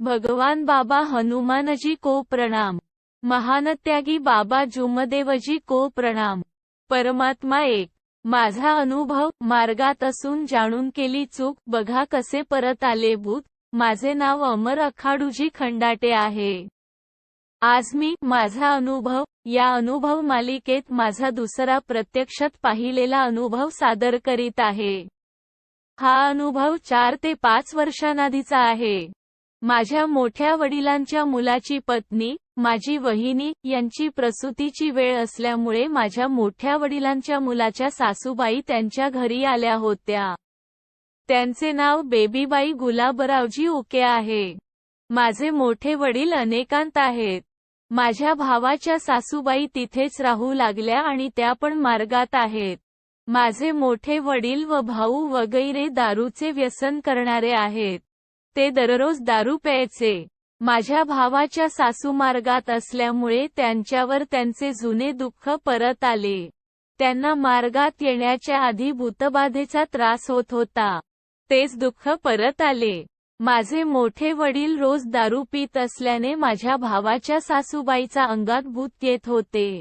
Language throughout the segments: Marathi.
भगवान बाबा हनुमानजी को प्रणाम. महानत्यागी बाबा जुमदेवजी को प्रणाम. परमात्मा एक. माझा अनुभव मार्गात असून जाणून केली चूक बघा कसे परत आले भूत. माझे नाव अमर अखाडूजी खंडाटे आहे. आज मी माझा अनुभव या अनुभव मालिकेत माझा दुसरा प्रत्यक्षात पाहिलेला अनुभव सादर करीत आहे. हा अनुभव चार ते पाच वर्षांआधीचा आहे. माझ्या मोठ्या वडिलांच्या मुलाची पत्नी माझी वहिनी यांची प्रसूतीची वेळ असल्यामुळे माझ्या मोठ्या वडिलांच्या मुलाच्या सासूबाई त्यांच्या घरी आल्या होत्या. त्यांचे नाव बेबीबाई गुलाबरावजी उके आहे. माझे मोठे वडील अनेकांत आहेत. माझ्या भावाच्या सासूबाई तिथेच राहू लागल्या आणि त्या पण मार्गात आहेत. माझे मोठे वडील व भाऊ वगैरे दारूचे व्यसन करणारे आहेत. ते दररोज दारू प्यायचे. माझ्या भावाच्या सासू मार्गात असल्यामुळे त्यांच्यावर त्यांचे जुने दुःख परत आले. त्यांना मार्गात येण्याच्या आधी भूतबाधेचा त्रास होत होता. तेच दुःख परत आले. माझे मोठे वडील रोज दारू पित असल्याने माझ्या भावाच्या सासूबाईचा अंगात भूत येत होते.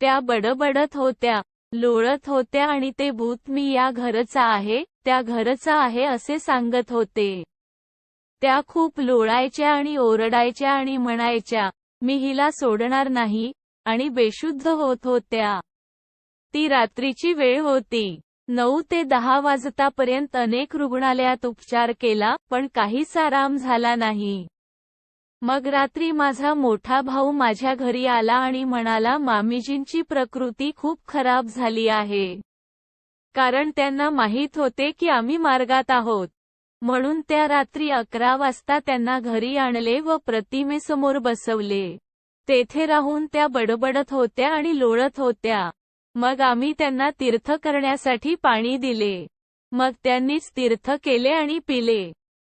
त्या बडबडत होत्या लोळत होत्या आणि ते भूत मी या घरचा आहे त्या घरचा आहे असे सांगत होते. त्या खूप लोळायच्या आणि ओरडायच्या आणि म्हणायच्या मी हिला सोडणार नाही आणि बेशुद्ध होत होत्या. ती रात्रीची वेळ होती. नऊ ते दहा वाजतापर्यंत अनेक रुग्णालयात उपचार केला पण काहीच आराम झाला नाही. मग रात्री माझा मोठा भाऊ माझ्या घरी आला आणि म्हणाला मामीजींची प्रकृती खूप खराब झाली आहे. कारण त्यांना माहीत होते की आम्ही मार्गात आहोत. म्हणून त्या रात्री अकरा वाजता त्यांना घरी आणले व प्रतिमेसमोर बसवले. तेथे राहून त्या बडबडत होत्या आणि लोळत होत्या. मग आम्ही त्यांना तीर्थ करण्यासाठी पाणी दिले. मग त्यांनीच तीर्थ केले आणि पिले.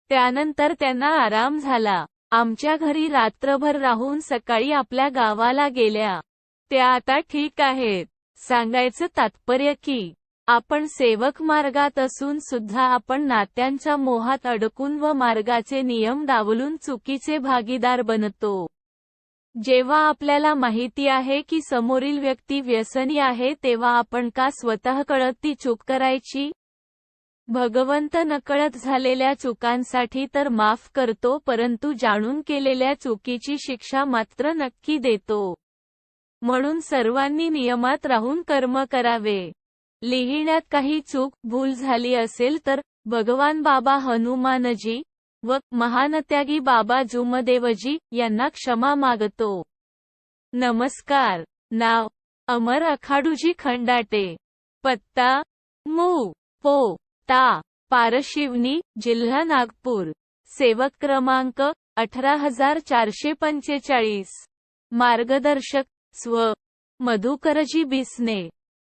त्यानंतर त्यांना आराम झाला. आमच्या घरी रात्रभर राहून सकाळी आपल्या गावाला गेल्या. त्या आता ठीक आहेत. सांगायचं तात्पर्य की आपण सेवक मार्गात असून सुद्धा आपण नात्यांच्या मोहात अडकून व मार्गाचे नियम डावलून चुकीचे भागीदार बनतो. जेव्हा आपल्याला माहिती आहे की समोरील व्यक्ती व्यसनी आहे तेव्हा आपण का स्वतः कळत ती चूक करायची? भगवंत नकळत झालेल्या चुकांसाठी तर माफ करतो परंतु जाणून केलेल्या चुकीची शिक्षा मात्र नक्की देतो. म्हणून सर्वांनी नियमात राहून कर्म करावे. लिहिण्यात काही चूक भूल झाली असेल तर भगवान बाबा हनुमानजी व महानत्यागी बाबा जुमदेवजी यांना क्षमा मागतो. नमस्कार. नाव अमर अखाडूजी खंडाटे. पत्ता मू. पो. ता. पारशिवनी जिल्हा नागपूर. सेवक क्रमांक अठरा हजार चारशे पंचेचाळीस. मार्गदर्शक स्व. मधुकरजी बिसने.